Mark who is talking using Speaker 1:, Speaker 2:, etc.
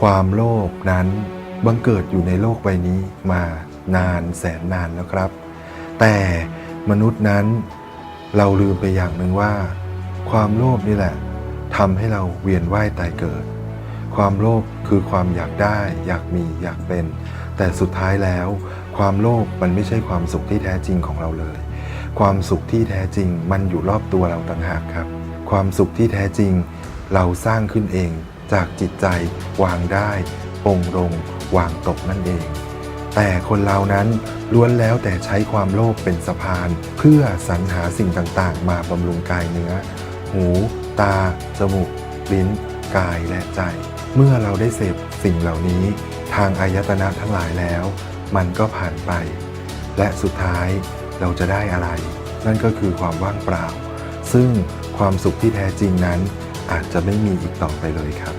Speaker 1: ความโลภนั้นบังเกิดอยู่ในโลกใบนี้มานานแสนนานแล้วครับ แต่มนุษย์นั้นเราลืมไปอย่างหนึ่งว่า ความโลภนี่แหละทำให้เราเวียนว่ายตายเกิด ความโลภคือความอยากได้ อยากมีอยากเป็น แต่สุดท้ายแล้ว ความโลภมันไม่ใช่ความสุขที่แท้จริงของเราเลย ความสุขที่แท้จริงมันอยู่รอบตัวเราต่างหากครับ ความสุขที่แท้จริงเราสร้างขึ้นเอง จากจิตใจวางได้ปงลงวางตกนั่นเอง แต่คนเรานั้นล้วนแล้วแต่ใช้ความโลภเป็นสะพาน เพื่อสรรหาสิ่งต่างๆ มาบำรุงกายเนื้อ หู ตา จมูก ลิ้น กายและใจ เมื่อเราได้เสพสิ่งเหล่านี้ ทางอายตนะทั้งหลายแล้ว มันก็ผ่านไป และสุดท้ายเราจะได้อะไร นั่นก็คือความว่างเปล่า ซึ่งความสุขที่แท้จริงนั้น อาจจะไม่มีอีกต่อไปเลยครับ